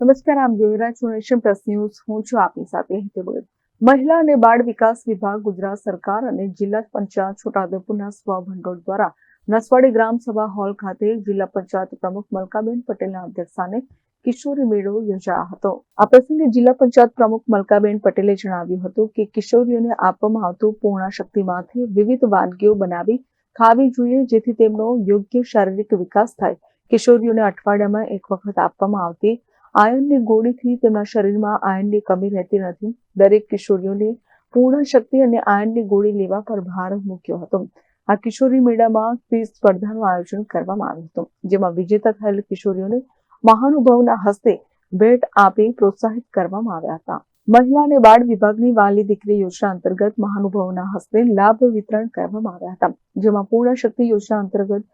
નમસ્કાર, આમ જોઈ રહ્યા છો નેશન પ્લસ ન્યૂઝ હું છું આપની સાથે ભગત મહિલા અને બાળ વિકાસ વિભાગ ગુજરાત સરકાર અને જિલ્લા પંચાયત છોટાઉદેપુરના સ્વભંડોળ દ્વારા નસવાડી ગ્રામ સભા હોલ ખાતે જિલ્લા પંચાયત પ્રમુખ મલકાબેન પટેલના અધ્યક્ષસ્થાને કિશોરી મેળો યોજાયો હતો. આ પ્રસંગે જિલ્લા પંચાયત પ્રમુખ મલકાબેન પટેલે જણાવ્યું હતું કે કિશોરીઓને આપવામાં આવતું પૂર્ણ શક્તિમાંથી વિવિધ વાનગીઓ બનાવી ખાવી જોઈએ જેથી તેમનો યોગ્ય શારીરિક વિકાસ થાય. કિશોરીઓને અઠવાડિયામાં એક વખત આપવામાં આવતી આયર્નની ગોળીથી તેમના શરીરમાં આયનની કમી રહેતી નથી. દરેક કિશોરીઓને પૂર્ણ શક્તિ અને આયનની ગોળી લેવા પર ભાર મૂક્યો હતો. આ કિશોરી મેળામાં ક્વિઝ સ્પર્ધાનું આયોજન કરવામાં આવ્યું હતું, જેમાં વિજેતા થયેલ કિશોરીઓને મહાનુભાવના હસ્તે ભેટ આપી પ્રોત્સાહિત કરવામાં આવ્યા હતા. મહિલા અને બાળ વિભાગની વાલી દીકરી યોજના અંતર્ગત મહાનુભાવોના હસ્તે લાભ વિતરણ કરવામાં આવ્યા હતા, જેમાં પૂર્ણ શક્તિ યોજના અંતર્ગત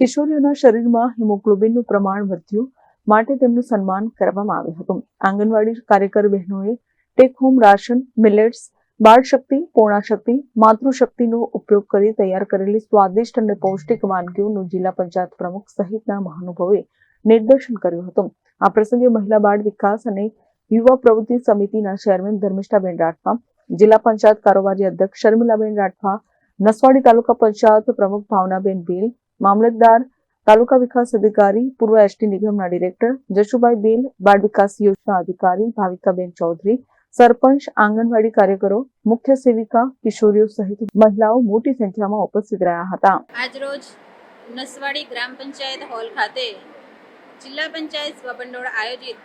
કિશોરીઓના શરીરમાં હિમોગ્લોબિનનું પ્રમાણ વધ્યું માટે તેમનું સન્માન કરવામાં આવ્યું હતું. આંગણવાડી કાર્યકર બહેનોએ ટેક હોમ રાશન મિલેટ્સ બાળ શક્તિ પૂર્ણાશક્તિ, માતૃશક્તિનો ઉપયોગ કરી તૈયાર કરેલી સ્વાદિષ્ટ અને પૌષ્ટિક વાનગીઓનું જિલ્લા પંચાયત પ્રમુખ સહિતના મહાનુભાવોએ નિર્દેશન કર્યું હતું. આ પ્રસંગે મહિલા બાળ વિકાસ અને યુવા પ્રવૃત્તિ સમિતિના ચેરમેન ધર્મિષ્ઠાબેન રાઠવા, જિલ્લા પંચાયત કારોબારી અધ્યક્ષ શર્મિલાબેન રાઠવા, નસવાડી તાલુકા પંચાયત પ્રમુખ ભાવનાબેન ભીલ, મામલતદાર તાલુકા વિકાસ અધિકારી, પૂર્વ એસટી નિગમના ડિરેક્ટર, જશુભાઈ બેલ, બાળ વિકાસ યોજના અધિકારી, ભાવિકાબેન ચૌધરી, સરપંચ, આંગણવાડી કાર્યકરો, મુખ્ય સેવિકા, કિશોરીઓ સહિત મહિલાઓ મોટી સંખ્યામાં ઉપસ્થિત રહ્યા હતા. આજરોજ નસવાડી ગ્રામ પંચાયત હોલ ખાતે જિલ્લા પંચાયત સ્વભંડોળ આયોજિત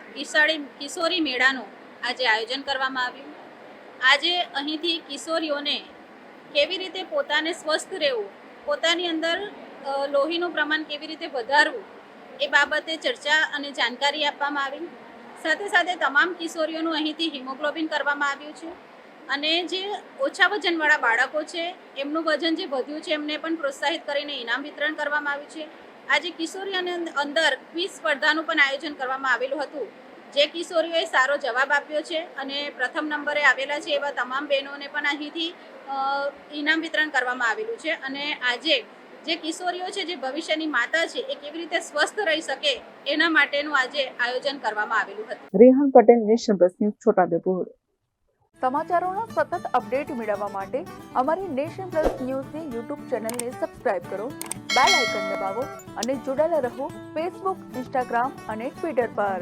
કિશોરી મેળાનું આજે આયોજન કરવામાં આવ્યું. આજે અહીંથી કિશોરીઓને કેવી રીતે પોતાને સ્વસ્થ રહેવું, પોતાની અંદર લોહીનું પ્રમાણ કેવી રીતે વધારવું એ બાબતે ચર્ચા અને જાણકારી આપવામાં આવી. સાથે સાથે તમામ કિશોરીઓનું અહીંથી હિમોગ્લોબિન કરવામાં આવ્યું છે અને જે ઓછા વજનવાળા બાળકો છે, એમનું વજન જે વધ્યું છે, એમને પણ પ્રોત્સાહિત કરીને ઇનામ વિતરણ કરવામાં આવ્યું છે. આજે કિશોરી અને અંદર ક્વિઝ સ્પર્ધાનું પણ આયોજન કરવામાં આવેલું હતું. જે કિશોરીઓએ સારો જવાબ આપ્યો છે અને પ્રથમ નંબરે આવેલા છે એવા તમામ બહેનોને પણ અહીંથી ઇનામ વિતરણ કરવામાં આવેલું છે અને આજે જે કિશોરીઓ છે જે ભવિષ્યની માતા છે એ કેવી રીતે સ્વસ્થ રહી શકે એના માટેનું આજે આયોજન કરવામાં આવેલું હતું. Rehan Patel nation plus news Chhotaudepur. સમાચારોનો સતત અપડેટ મેળવવા માટે અમારી નેશન પ્લસ ન્યૂઝની યુટ્યુબ ચેનલને સબસ્ક્રાઇબ કરો બેલ આઇકન દબાવો અને જોડાયેલા રહો ફેસબુક ઇન્સ્ટાગ્રામ અને ટ્વિટર પર.